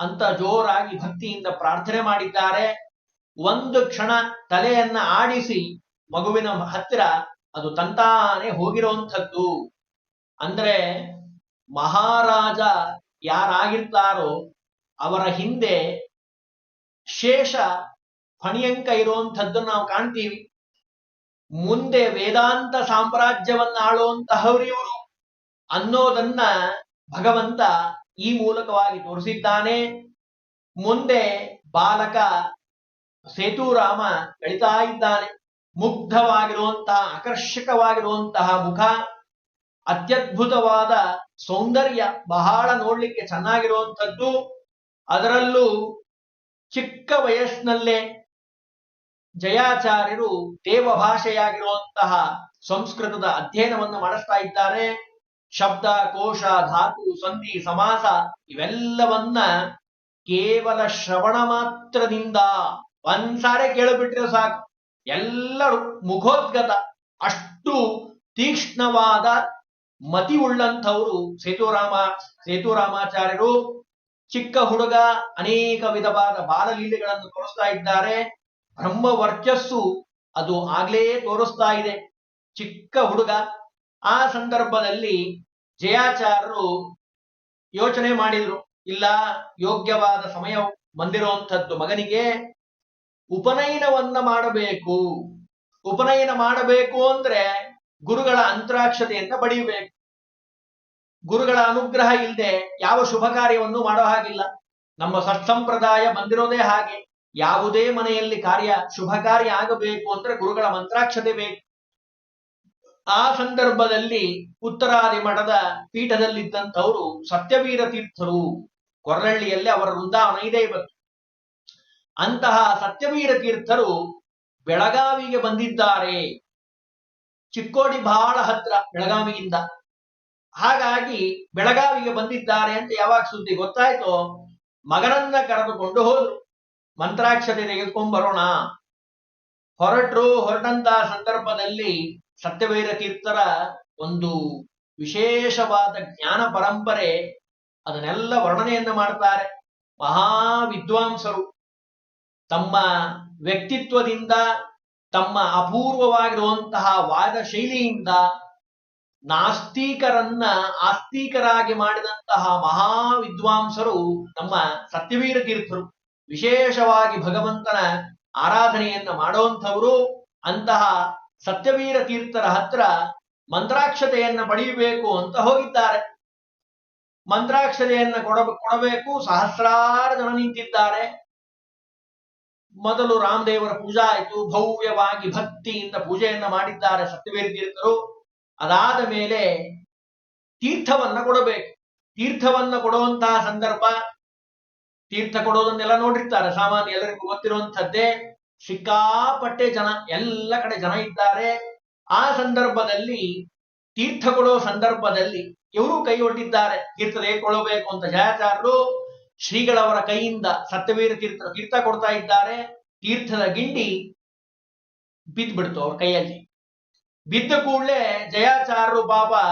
ಅಂತ ಜೋರಾಗಿ ಭಕ್ತಿಯಿಂದ ಪ್ರಾರ್ಥನೆ ಮಾಡಿದ್ದಾರೆ. ಒಂದು ಕ್ಷಣ ತಲೆಯನ್ನ ಆಡಿಸಿ ಮಗುವಿನ ಹತ್ತಿರ ಅದು ತಂತಾನೆ ಹೋಗಿರುವಂಥದ್ದು. ಅಂದ್ರೆ ಮಹಾರಾಜ ಯಾರಾಗಿರ್ತಾರೋ ಅವರ ಹಿಂದೆ ಶೇಷ ಫಣಿಯಂಕ ಇರುವಂಥದ್ದನ್ನು ನಾವು ಕಾಣ್ತೀವಿ. ಮುಂದೆ ವೇದಾಂತ ಸಾಮ್ರಾಜ್ಯವನ್ನ ಆಳುವಂತಹವ್ರಿಯವರು ಅನ್ನೋದನ್ನ ಭಗವಂತ ಈ ಮೂಲಕವಾಗಿ ತೋರಿಸಿದ್ದಾನೆ. ಮುಂದೆ ಬಾಲಕ ಸೇತುರಾಮ ಬೆಳಿತಾ ಇದ್ದಾನೆ. ಮುಗ್ಧವಾಗಿರುವಂತಹ ಆಕರ್ಷಕವಾಗಿರುವಂತಹ ಮುಖ, ಅತ್ಯದ್ಭುತವಾದ ಸೌಂದರ್ಯ ಬಹಳ ನೋಡ್ಲಿಕ್ಕೆ ಚೆನ್ನಾಗಿರುವಂಥದ್ದು. ಅದರಲ್ಲೂ ಚಿಕ್ಕ ವಯಸ್ಸಿನಲ್ಲೇ ಜಯಾಚಾರ್ಯರು ದೇವ ಭಾಷೆಯಾಗಿರುವಂತಹ ಸಂಸ್ಕೃತದ ಅಧ್ಯಯನವನ್ನು ಮಾಡಿಸ್ತಾ ಇದ್ದಾರೆ. ಶಬ್ದ, ಕೋಶ, ಧಾತು ಸಂಧಿ ಸಮಾಸ ಇವೆಲ್ಲವನ್ನ ಕೇವಲ ಶ್ರವಣ ಮಾತ್ರದಿಂದ ಒಂದ್ಸಾರೆ ಕೇಳಿಬಿಟ್ರೆ ಸಾಕು. ಎಲ್ಲರೂ ಮುಖೋದ್ಗತ. ಅಷ್ಟು ತೀಕ್ಷ್ಣವಾದ ಮತಿ ಉಳ್ಳಂಥವರು ಸೇತುರಾಮ, ಸೇತುರಾಮಾಚಾರ್ಯರು, ಚಿಕ್ಕ ಹುಡುಗ, ಅನೇಕ ವಿಧವಾದ ಬಾಲಲೀಲೆಗಳನ್ನು ತೋರಿಸ್ತಾ ಇದ್ದಾರೆ. ಬ್ರಹ್ಮ ವರ್ಚಸ್ಸು ಅದು ಆಗ್ಲೇ ತೋರಿಸ್ತಾ ಇದೆ. ಚಿಕ್ಕ ಹುಡುಗ. ಆ ಸಂದರ್ಭದಲ್ಲಿ ಜಯಾಚಾರ್ಯರು ಯೋಚನೆ ಮಾಡಿದ್ರು, ಇಲ್ಲ, ಯೋಗ್ಯವಾದ ಸಮಯ ಬಂದಿರುವಂಥದ್ದು ಮಗನಿಗೆ ಉಪನಯನವನ್ನ ಮಾಡಬೇಕು. ಉಪನಯನ ಮಾಡಬೇಕು ಅಂದ್ರೆ ಗುರುಗಳ ಅಂತರಾಕ್ಷತೆಯನ್ನ ಪಡೆಯಬೇಕು ಗುರುಗಳ ಅನುಗ್ರಹ ಇಲ್ಲದೆ ಯಾವ ಶುಭ ಕಾರ್ಯವನ್ನು ಮಾಡೋ ಹಾಗಿಲ್ಲ. ನಮ್ಮ ಸತ್ಸಂಪ್ರದಾಯ ಬಂದಿರೋದೇ ಹಾಗೆ. ಯಾವುದೇ ಮನೆಯಲ್ಲಿ ಕಾರ್ಯ, ಶುಭ ಕಾರ್ಯ ಆಗಬೇಕು ಅಂದ್ರೆ ಗುರುಗಳ ಮಂತ್ರಾಕ್ಷತೆ ಬೇಕು. ಆ ಸಂದರ್ಭದಲ್ಲಿ ಉತ್ತರಾದಿ ಮಠದ ಪೀಠದಲ್ಲಿದ್ದಂಥವರು ಸತ್ಯವೀರ ತೀರ್ಥರು. ಕೊರಳ್ಳಿಯಲ್ಲಿ ಅವರ ವೃಂದಾವನ ಇದೆ ಇವತ್ತು. ಅಂತಹ ಸತ್ಯವೀರ ತೀರ್ಥರು ಬೆಳಗಾವಿಗೆ ಬಂದಿದ್ದಾರೆ. ಚಿಕ್ಕೋಡಿ ಬಹಳ ಹತ್ರ ಬೆಳಗಾವಿಯಿಂದ. ಹಾಗಾಗಿ ಬೆಳಗಾವಿಗೆ ಬಂದಿದ್ದಾರೆ ಅಂತ ಯಾವಾಗ ಸುದ್ದಿ ಗೊತ್ತಾಯ್ತೋ ಮಗನನ್ನ ಕರೆದುಕೊಂಡು ಹೋದ್ರು. ಮಂತ್ರಾಕ್ಷತೆ ತೆಗೆದುಕೊಂಡು ಬರೋಣ. ಹೊರಟರು, ಹೊರಟಂತ ಸಂದರ್ಭದಲ್ಲಿ ಸತ್ಯವೀರ ತೀರ್ಥರ ಒಂದು ವಿಶೇಷವಾದ ಜ್ಞಾನ ಪರಂಪರೆ ಅದನ್ನೆಲ್ಲ ವರ್ಣನೆಯನ್ನ ಮಾಡ್ತಾರೆ. ಮಹಾ ವಿದ್ವಾಂಸರು ತಮ್ಮ ವ್ಯಕ್ತಿತ್ವದಿಂದ, ತಮ್ಮ ಅಪೂರ್ವವಾಗಿರುವಂತಹ ವಾದ ಶೈಲಿಯಿಂದ ನಾಸ್ತಿಕರನ್ನ ಆಸ್ತಿಕರಾಗಿ ಮಾಡಿದಂತಹ ಮಹಾ ವಿದ್ವಾಂಸರು ನಮ್ಮ ಸತ್ಯವೀರ ತೀರ್ಥರು ವಿಶೇಷವಾಗಿ ಭಗವಂತನ ಆರಾಧನೆಯನ್ನ ಮಾಡುವಂಥವರು ಅಂತಹ ಸತ್ಯವೀರ ತೀರ್ಥರ ಹತ್ರ ಮಂತ್ರಾಕ್ಷತೆಯನ್ನ ಪಡೆಯಬೇಕು ಅಂತ ಹೋಗಿದ್ದಾರೆ. ಮಂತ್ರಾಕ್ಷತೆಯನ್ನ ಕೊಡ, ಕೊಡಬೇಕು. ಸಹಸ್ರಾರು ಜನ ನಿಂತಿದ್ದಾರೆ. ಮೊದಲು ರಾಮದೇವರ ಪೂಜಾ ಆಯಿತು. ಭವ್ಯವಾಗಿ ಭಕ್ತಿಯಿಂದ ಪೂಜೆಯನ್ನ ಮಾಡಿದ್ದಾರೆ ಸತ್ಯವೀರ ತೀರ್ಥರು. ಅದಾದ ಮೇಲೆ ತೀರ್ಥವನ್ನ ಕೊಡಬೇಕು. ತೀರ್ಥವನ್ನ ಕೊಡುವಂತಹ ಸಂದರ್ಭ, ತೀರ್ಥ ಕೊಡೋದನ್ನೆಲ್ಲ ನೋಡಿರ್ತಾರೆ. ಸಾಮಾನ್ಯ ಎಲ್ಲರಿಗೂ ಗೊತ್ತಿರುವಂತದ್ದೇ ಸಿಕ್ಕಾಪಟ್ಟೆ ಜನ, ಎಲ್ಲ ಕಡೆ ಜನ ಇದ್ದಾರೆ. ಆ ಸಂದರ್ಭದಲ್ಲಿ, ತೀರ್ಥ ಕೊಡೋ ಸಂದರ್ಭದಲ್ಲಿ ಇವರು ಕೈ ಒಡ್ಡಿದ್ದಾರೆ. ತೀರ್ಥ ಕೊಳ್ಳಬೇಕು ಅಂತ ಜಯಾಚಾರ್ಯರು ಶ್ರೀಗಳವರ ಕೈಯಿಂದ ಸತ್ಯವೀರ ತೀರ್ಥ ತೀರ್ಥ ಕೊಡ್ತಾ ಇದ್ದಾರೆ. ತೀರ್ಥದ ಗಿಂಡಿ ಬಿದ್ದ್ಬಿಡ್ತು ಅವ್ರ ಕೈಯಲ್ಲಿ. ಬಿದ್ದ ಕೂಡಲೇ ಜಯಾಚಾರ್ಯರು ಬಾಬಾ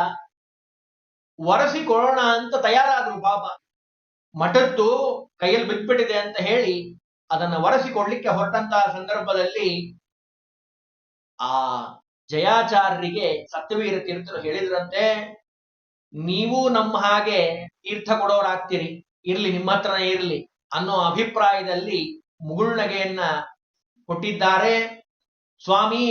ಒರೆಸಿಕೊಳ್ಳೋಣ ಅಂತ ತಯಾರಾದ್ರು ಬಾಬಾ ಮಠದ್ದು ಕೈಯಲ್ಲಿ ಬಿದ್ದ್ಬಿಟ್ಟಿದೆ ಅಂತ ಹೇಳಿ ಅದನ್ನ ಒರೆಸಿಕೊಡ್ಲಿಕ್ಕೆ ಹೊರಟಂತಹ ಸಂದರ್ಭದಲ್ಲಿ ಆ ಜಯಾಚಾರ್ಯರಿಗೆ ಸತ್ಯವೀರ ತೀರ್ಥರು ಹೇಳಿದ್ರಂತೆ, ನೀವು ನಮ್ಮ ಹಾಗೆ ತೀರ್ಥ ಕೊಡೋರಾಗ್ತೀರಿ, ಇರ್ಲಿ, ನಿಮ್ಮ ಹತ್ರನೇ ಇರ್ಲಿ ಅನ್ನೋ ಅಭಿಪ್ರಾಯದಲ್ಲಿ ಮುಗುಳ್ನಗೆಯನ್ನ ಕೊಟ್ಟಿದ್ದಾರೆ. ಸ್ವಾಮಿ,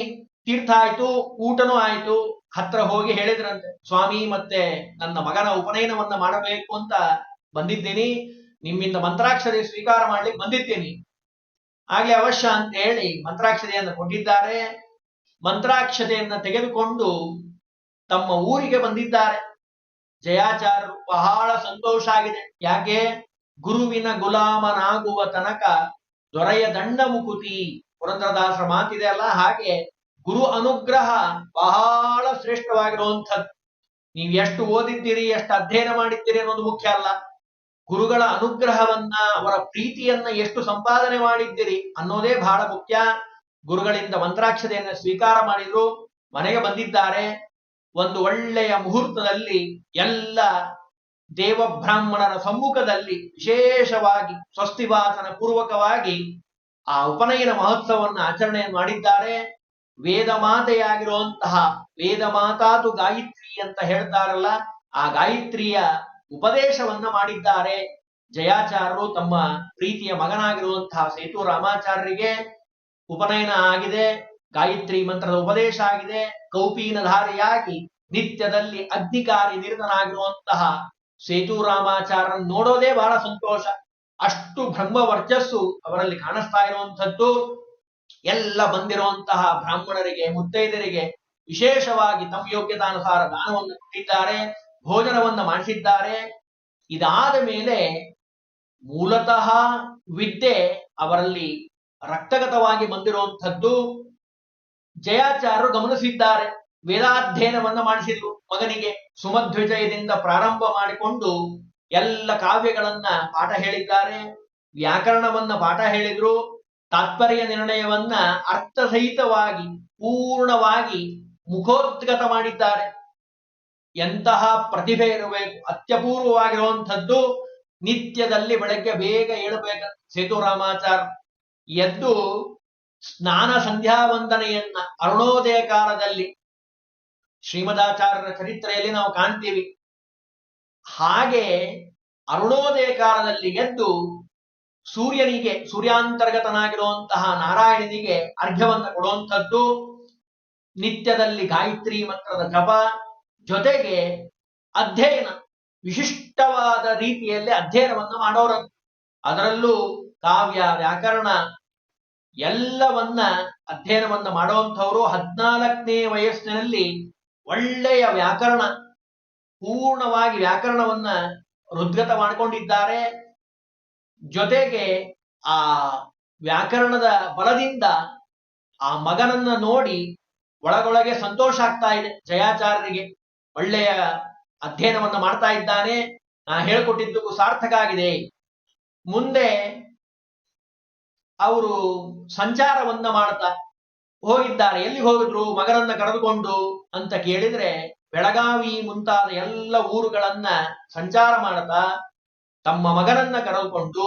ತೀರ್ಥ ಆಯ್ತು, ಊಟನೂ ಆಯ್ತು, ಹತ್ರ ಹೋಗಿ ಹೇಳಿದ್ರಂತೆ, ಸ್ವಾಮಿ, ಮತ್ತೆ ನನ್ನ ಮಗನ ಉಪನಯನವನ್ನ ಮಾಡಬೇಕು ಅಂತ ಬಂದಿದ್ದೀನಿ, ನಿಮ್ಮಿಂದ ಮಂತ್ರಾಕ್ಷರಿ ಸ್ವೀಕಾರ ಮಾಡ್ಲಿಕ್ಕೆ ಬಂದಿದ್ದೀನಿ ಆಗ್ಲೇ ಅವಶ್ಯ ಅಂತ ಹೇಳಿ ಮಂತ್ರಾಕ್ಷತೆಯನ್ನು ಕೊಟ್ಟಿದ್ದಾರೆ. ಮಂತ್ರಾಕ್ಷತೆಯನ್ನು ತೆಗೆದುಕೊಂಡು ತಮ್ಮ ಊರಿಗೆ ಬಂದಿದ್ದಾರೆ. ಜಯಾಚಾರ್ಯರು ಬಹಳ ಸಂತೋಷ ಆಗಿದೆ. ಯಾಕೆ? ಗುರುವಿನ ಗುಲಾಮನಾಗುವ ತನಕ ದೊರೆಯ ದಂಡ ಮುಕುತಿ ಪುರಂದ್ರದಾಸರ ಮಾತಿದೆ ಅಲ್ಲ? ಹಾಗೆ ಗುರು ಅನುಗ್ರಹ ಬಹಳ ಶ್ರೇಷ್ಠವಾಗಿರುವಂಥದ್ದು. ನೀವು ಎಷ್ಟು ಓದಿದ್ದೀರಿ, ಎಷ್ಟು ಅಧ್ಯಯನ ಮಾಡಿದ್ದೀರಿ ಅನ್ನೋದು ಮುಖ್ಯ ಅಲ್ಲ. ಗುರುಗಳ ಅನುಗ್ರಹವನ್ನ, ಅವರ ಪ್ರೀತಿಯನ್ನ ಎಷ್ಟು ಸಂಪಾದನೆ ಮಾಡಿದ್ದೀರಿ ಅನ್ನೋದೇ ಬಹಳ ಮುಖ್ಯ. ಗುರುಗಳಿಂದ ಮಂತ್ರಾಕ್ಷತೆಯನ್ನು ಸ್ವೀಕಾರ ಮಾಡಿದ್ರು, ಮನೆಗೆ ಬಂದಿದ್ದಾರೆ. ಒಂದು ಒಳ್ಳೆಯ ಮುಹೂರ್ತದಲ್ಲಿ ಎಲ್ಲ ದೇವಬ್ರಾಹ್ಮಣರ ಸಮ್ಮುಖದಲ್ಲಿ ವಿಶೇಷವಾಗಿ ಸ್ವಸ್ತಿವಾಸನ ಪೂರ್ವಕವಾಗಿ ಆ ಉಪನಯನ ಮಹೋತ್ಸವವನ್ನು ಆಚರಣೆ ಮಾಡಿದ್ದಾರೆ. ವೇದ ಮಾತೆಯಾಗಿರುವಂತಹ ವೇದ ಮಾತಾತು ಗಾಯತ್ರಿ ಅಂತ ಹೇಳ್ತಾರಲ್ಲ, ಆ ಗಾಯತ್ರಿಯ ಉಪದೇಶವನ್ನ ಮಾಡಿದ್ದಾರೆ. ಜಯಾಚಾರ್ಯರು ತಮ್ಮ ಪ್ರೀತಿಯ ಮಗನಾಗಿರುವಂತಹ ಸೇತು ರಾಮಾಚಾರ್ಯರಿಗೆ ಉಪನಯನ ಆಗಿದೆ. ಗಾಯತ್ರಿ ಮಂತ್ರದ ಉಪದೇಶ ಆಗಿದೆ. ಕೌಪೀನಧಾರಿಯಾಗಿ ನಿತ್ಯದಲ್ಲಿ ಅಗ್ನಿಕಾರಿ ನಿರತನಾಗಿರುವಂತಹ ಸೇತು ರಾಮಾಚಾರ್ಯರನ್ನು ನೋಡೋದೇ ಬಹಳ ಸಂತೋಷ. ಅಷ್ಟು ಬ್ರಹ್ಮ ವರ್ಚಸ್ಸು ಅವರಲ್ಲಿ ಕಾಣಿಸ್ತಾ ಇರುವಂಥದ್ದು. ಎಲ್ಲ ಬಂದಿರುವಂತಹ ಬ್ರಾಹ್ಮಣರಿಗೆ ಮುತ್ತೈದರಿಗೆ ವಿಶೇಷವಾಗಿ ತಮ್ಮ ಯೋಗ್ಯತಾನುಸಾರ ದಾನವನ್ನು ಕೊಟ್ಟಿದ್ದಾರೆ. ಭೋಜನವನ್ನ ಮಾಡಿಸಿದ್ದಾರೆ. ಇದಾದ ಮೇಲೆ ಮೂಲತಃ ವಿದ್ಯೆ ಅವರಲ್ಲಿ ರಕ್ತಗತವಾಗಿ ಬಂದಿರುವಂಥದ್ದು. ಜಯಾಚಾರ್ಯರು ಗಮನಿಸಿದ್ದಾರೆ. ವೇದಾಧ್ಯಯನವನ್ನ ಮಾಡಿಸಿದ್ರು. ಮಗನಿಗೆ ಸುಮಧ್ವಿಜಯದಿಂದ ಪ್ರಾರಂಭ ಮಾಡಿಕೊಂಡು ಎಲ್ಲ ಕಾವ್ಯಗಳನ್ನ ಪಾಠ ಹೇಳಿದ್ದಾರೆ. ವ್ಯಾಕರಣವನ್ನ ಪಾಠ ಹೇಳಿದ್ರು. ತಾತ್ಪರ್ಯ ನಿರ್ಣಯವನ್ನ ಅರ್ಥಸಹಿತವಾಗಿ, ಪೂರ್ಣವಾಗಿ ಮುಖೋದ್ಗತ ಮಾಡಿದ್ದಾರೆ. ಎಂತಹ ಪ್ರತಿಭೆ ಇರಬೇಕು ಅತ್ಯಪೂರ್ವವಾಗಿರುವಂಥದ್ದು ನಿತ್ಯದಲ್ಲಿ ಬೆಳಗ್ಗೆ ಬೇಗ ಏಳಬೇಕು ಸೇತುರಾಮಾಚಾರ್ ಎದ್ದು ಸ್ನಾನ ಸಂಧ್ಯಾ ವಂದನೆಯನ್ನ ಅರುಣೋದಯ ಕಾಲದಲ್ಲಿ ಶ್ರೀಮದಾಚಾರ್ಯರ ಚರಿತ್ರೆಯಲ್ಲಿ ನಾವು ಕಾಣ್ತೀವಿ. ಹಾಗೆ ಅರುಣೋದಯ ಕಾಲದಲ್ಲಿ ಎದ್ದು ಸೂರ್ಯನಿಗೆ, ಸೂರ್ಯಾಂತರ್ಗತನಾಗಿರುವಂತಹ ನಾರಾಯಣನಿಗೆ ಅರ್ಘ್ಯವನ್ನು ಕೊಡುವಂಥದ್ದು ನಿತ್ಯದಲ್ಲಿ ಗಾಯತ್ರಿ ಮಂತ್ರದ ಜಪ ಜೊತೆಗೆ ಅಧ್ಯಯನ ವಿಶಿಷ್ಟವಾದ ರೀತಿಯಲ್ಲಿ ಅಧ್ಯಯನವನ್ನು ಮಾಡೋರು ಅದರಲ್ಲೂ ಕಾವ್ಯ, ವ್ಯಾಕರಣ ಎಲ್ಲವನ್ನ ಅಧ್ಯಯನವನ್ನ ಮಾಡುವಂಥವರು ಹದಿನಾಲ್ಕನೇ ವಯಸ್ಸಿನಲ್ಲಿ ಒಳ್ಳೆಯ ವ್ಯಾಕರಣ, ಪೂರ್ಣವಾಗಿ ವ್ಯಾಕರಣವನ್ನ ಹೃದ್ಗತ ಮಾಡಿಕೊಂಡಿದ್ದಾರೆ. ಜೊತೆಗೆ ಆ ವ್ಯಾಕರಣದ ಬಲದಿಂದ ಆ ಮಗನನ್ನ ನೋಡಿ ಒಳಗೊಳಗೆ ಸಂತೋಷ ಆಗ್ತಾ ಇದೆ ಜಯಾಚಾರ್ಯರಿಗೆ. ಒಳ್ಳೆಯ ಅಧ್ಯಯನವನ್ನ ಮಾಡ್ತಾ ಇದ್ದಾನೆ. ನಾ ಹೇಳ್ಕೊಟ್ಟಿದ್ದಕ್ಕೂ ಸಾರ್ಥಕ ಆಗಿದೆ. ಮುಂದೆ ಅವರು ಸಂಚಾರವನ್ನ ಮಾಡ್ತಾ ಹೋಗಿದ್ದಾರೆ. ಎಲ್ಲಿ ಹೋಗಿದ್ರು? ಮಗನನ್ನ ಕರೆದುಕೊಂಡು ಅಂತ ಕೇಳಿದ್ರೆ ಬೆಳಗಾವಿ ಮುಂತಾದ ಎಲ್ಲ ಊರುಗಳನ್ನ ಸಂಚಾರ ಮಾಡ್ತಾ ತಮ್ಮ ಮಗನನ್ನ ಕರೆದುಕೊಂಡು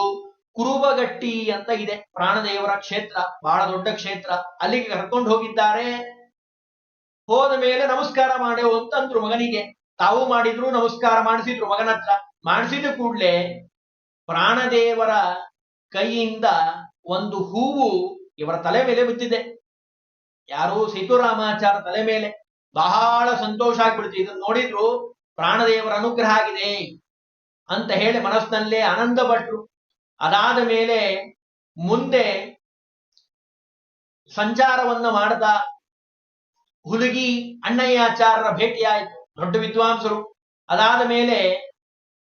ಕುರುಬಗಟ್ಟಿ ಅಂತ ಇದೆ. ಪ್ರಾಣದೇವರ ಕ್ಷೇತ್ರ, ಬಹಳ ದೊಡ್ಡ ಕ್ಷೇತ್ರ. ಅಲ್ಲಿಗೆ ಕರ್ಕೊಂಡು ಹೋಗಿದ್ದಾರೆ. ಹೋದ ಮೇಲೆ ನಮಸ್ಕಾರ ಮಾಡೆವು ಅಂತಂದ್ರು ಮಗನಿಗೆ. ತಾವು ಮಾಡಿದ್ರು ನಮಸ್ಕಾರ ಮಾಡಿಸಿದ್ರು ಮಗನ ಹತ್ರ. ಮಾಡಿಸಿದ ಕೂಡ್ಲೆ ಪ್ರಾಣದೇವರ ಕೈಯಿಂದ ಒಂದು ಹೂವು ಇವರ ತಲೆ ಮೇಲೆ ಬಿದ್ದಿದೆ. ಯಾರು ಸೀತುರಾಮಾಚಾರ ತಲೆ ಮೇಲೆ. ಬಹಳ ಸಂತೋಷ ಆಗ್ಬಿಡ್ತು. ಇದನ್ನ ನೋಡಿದ್ರು ಪ್ರಾಣದೇವರ ಅನುಗ್ರಹ ಆಗಿದೆ ಅಂತ ಹೇಳಿ ಮನಸ್ಸಿನಲ್ಲೇ ಆನಂದ ಪಟ್ರು. ಅದಾದ ಮೇಲೆ ಮುಂದೆ ಸಂಚಾರವನ್ನ ಮಾಡ್ತಾ ಹುಲಗಿ ಅಣ್ಣಯ್ಯಾಚಾರ್ಯರ ಭೇಟಿಯಾಯಿತು. ದೊಡ್ಡ ವಿದ್ವಾಂಸರು. ಅದಾದ ಮೇಲೆ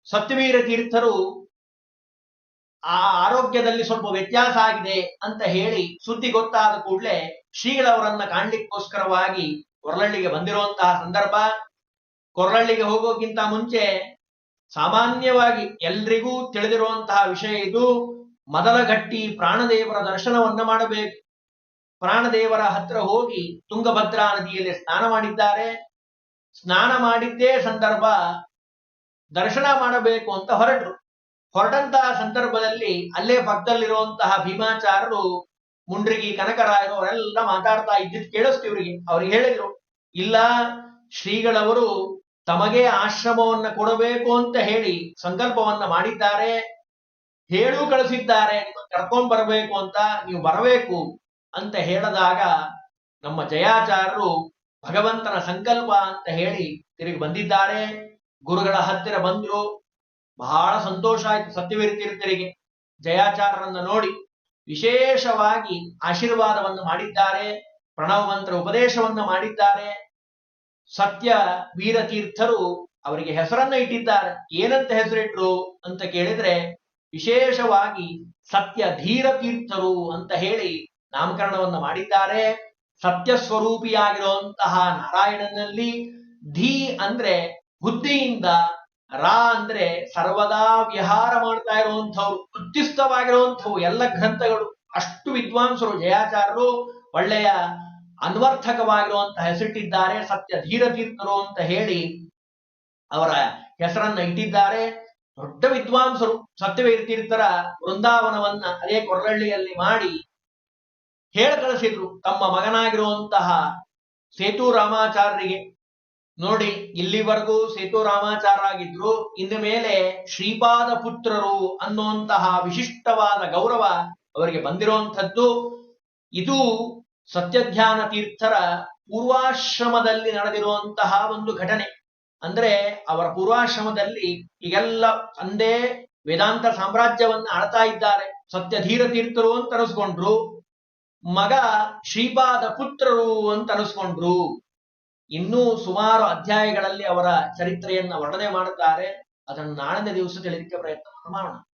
ಸತ್ಯವೀರ ತೀರ್ಥರು ಆ ಆರೋಗ್ಯದಲ್ಲಿ ಸ್ವಲ್ಪ ವ್ಯತ್ಯಾಸ ಆಗಿದೆ ಅಂತ ಹೇಳಿ ಸುದ್ದಿ ಗೊತ್ತಾದ ಕೂಡಲೇ ಶ್ರೀಗಳವರನ್ನ ಕಾಣ್ಲಿಕ್ಕೋಸ್ಕರವಾಗಿ ಕೊರಳಳ್ಳಿಗೆ ಬಂದಿರುವಂತಹ ಸಂದರ್ಭ. ಕೊರಳಳ್ಳಿಗೆ ಹೋಗೋಕ್ಕಿಂತ ಮುಂಚೆ ಸಾಮಾನ್ಯವಾಗಿ ಎಲ್ರಿಗೂ ತಿಳಿದಿರುವಂತಹ ವಿಷಯ ಇದು. ಮೊದಲ ಗಟ್ಟಿ ಪ್ರಾಣದೇವರ ದರ್ಶನವನ್ನ ಮಾಡಬೇಕು. ಪ್ರಾಣದೇವರ ಹತ್ರ ಹೋಗಿ ತುಂಗಭದ್ರಾ ನದಿಯಲ್ಲಿ ಸ್ನಾನ ಮಾಡಿದ್ದಾರೆ. ಸ್ನಾನ ಮಾಡಿದ್ದೇ ಸಂದರ್ಭ ದರ್ಶನ ಮಾಡಬೇಕು ಅಂತ ಹೊರಟರು. ಹೊರಟಂತಹ ಸಂದರ್ಭದಲ್ಲಿ ಅಲ್ಲೇ ಪಕ್ಕದಲ್ಲಿರುವಂತಹ ಭೀಮಾಚಾರರು ಮುಂಡ್ರಿಗಿ, ಕನಕರಾಯರು ಅವರೆಲ್ಲ ಮಾತಾಡ್ತಾ ಇದ್ದಿದ್ದು ಕೇಳಿಸ್ತು ಅವ್ರಿಗೆ ಹೇಳಿದ್ರು, ಇಲ್ಲ, ಶ್ರೀಗಳವರು ತಮಗೆ ಆಶ್ರಮವನ್ನ ಕೊಡಬೇಕು ಅಂತ ಹೇಳಿ ಸಂಕಲ್ಪವನ್ನ ಮಾಡಿದ್ದಾರೆ. ಹೇಳು ಕಳಿಸಿದ್ದಾರೆ ಕರ್ಕೊಂಡ್ ಬರಬೇಕು ಅಂತ ನೀವು ಬರಬೇಕು. ಅಂತ ಹೇಳಿದಾಗ ನಮ್ಮ ಜಯಾಚಾರ್ಯರು ಭಗವಂತನ ಸಂಕಲ್ಪ ಅಂತ ಹೇಳಿ ತಿರುಗಿ ಬಂದಿದ್ದಾರೆ. ಗುರುಗಳ ಹತ್ತಿರ ಬಂದ್ರು. ಬಹಳ ಸಂತೋಷ ಆಯ್ತು ಸತ್ಯವೀರ ತೀರ್ಥರಿಗೆ ಜಯಾಚಾರ್ಯರನ್ನ ನೋಡಿ ವಿಶೇಷವಾಗಿ ಆಶೀರ್ವಾದವನ್ನು ಮಾಡಿದ್ದಾರೆ. ಪ್ರಣವ ಮಂತ್ರ ಉಪದೇಶವನ್ನ ಮಾಡಿದ್ದಾರೆ. ಸತ್ಯ ವೀರತೀರ್ಥರು ಅವರಿಗೆ ಹೆಸರನ್ನ ಇಟ್ಟಿದ್ದಾರೆ. ಏನಂತ ಹೆಸರಿಟ್ರು ಅಂತ ಕೇಳಿದ್ರೆ ವಿಶೇಷವಾಗಿ ಸತ್ಯ ಧೀರ ತೀರ್ಥರು ಅಂತ ಹೇಳಿ ನಾಮಕರಣವನ್ನ ಮಾಡಿದ್ದಾರೆ. ಸತ್ಯ ಸ್ವರೂಪಿಯಾಗಿರುವಂತಹ ನಾರಾಯಣನಲ್ಲಿ ಧೀ ಅಂದ್ರೆ ಬುದ್ಧಿಯಿಂದ, ರಾ ಅಂದ್ರೆ ಸರ್ವದಾ ವಿಹಾರ ಮಾಡ್ತಾ ಇರುವಂಥವ್ರು, ಉದ್ದಿಷ್ಟವಾಗಿರುವಂಥವು ಎಲ್ಲ ಗ್ರಂಥಗಳು. ಅಷ್ಟು ವಿದ್ವಾಂಸರು, ಜಯಾಚಾರ್ಯರು ಒಳ್ಳೆಯ ಅನ್ವರ್ಥಕವಾಗಿರುವಂತಹ ಹೆಸರಿಟ್ಟಿದ್ದಾರೆ. ಸತ್ಯ ಧೀರ ತೀರ್ಥರು ಅಂತ ಹೇಳಿ ಅವರ ಹೆಸರನ್ನ ಇಟ್ಟಿದ್ದಾರೆ. ದೊಡ್ಡ ವಿದ್ವಾಂಸರು ಸತ್ಯವೇ ತೀರ್ಥರ ವೃಂದಾವನವನ್ನ ಅದೇ ಕೊರಳಳ್ಳಿಯಲ್ಲಿ ಮಾಡಿ ಹೇಳ ಕಳಿಸಿದ್ರು. ತಮ್ಮ ಮಗನಾಗಿರುವಂತಹ ಸೇತು ರಾಮಾಚಾರ್ಯರಿಗೆ ನೋಡಿ, ಇಲ್ಲಿವರೆಗೂ ಸೇತು ರಾಮಾಚಾರ ಆಗಿದ್ರು ಇನ್ನು ಮೇಲೆ ಶ್ರೀಪಾದ ಪುತ್ರರು ಅನ್ನುವಂತಹ ವಿಶಿಷ್ಟವಾದ ಗೌರವ ಅವರಿಗೆ ಬಂದಿರುವಂಥದ್ದು. ಇದು ಸತ್ಯಧ್ಯಾನ ತೀರ್ಥರ ಪೂರ್ವಾಶ್ರಮದಲ್ಲಿ ನಡೆದಿರುವಂತಹ ಒಂದು ಘಟನೆ. ಅಂದ್ರೆ ಅವರ ಪೂರ್ವಾಶ್ರಮದಲ್ಲಿ ಈಗೆಲ್ಲ ತಂದೆ ವೇದಾಂತ ಸಾಮ್ರಾಜ್ಯವನ್ನ ಆಳ್ತಾ ಇದ್ದಾರೆ. ಸತ್ಯಧೀರ ತೀರ್ಥರು ಅಂತ ಅನಿಸ್ಕೊಂಡ್ರು ಮಗ ಶ್ರೀಪಾದ ಪುತ್ರರು ಅಂತ ಅನಿಸ್ಕೊಂಡ್ರು ಇನ್ನೂ ಸುಮಾರು ಅಧ್ಯಾಯಗಳಲ್ಲಿ ಅವರ ಚರಿತ್ರೆಯನ್ನ ವರ್ಣನೆ ಮಾಡುತ್ತಾರೆ. ಅದನ್ನು ನಾಳಿನ ದಿವಸ ತಿಳಿಲಿಕ್ಕೆ ಪ್ರಯತ್ನ ಮಾಡೋಣ.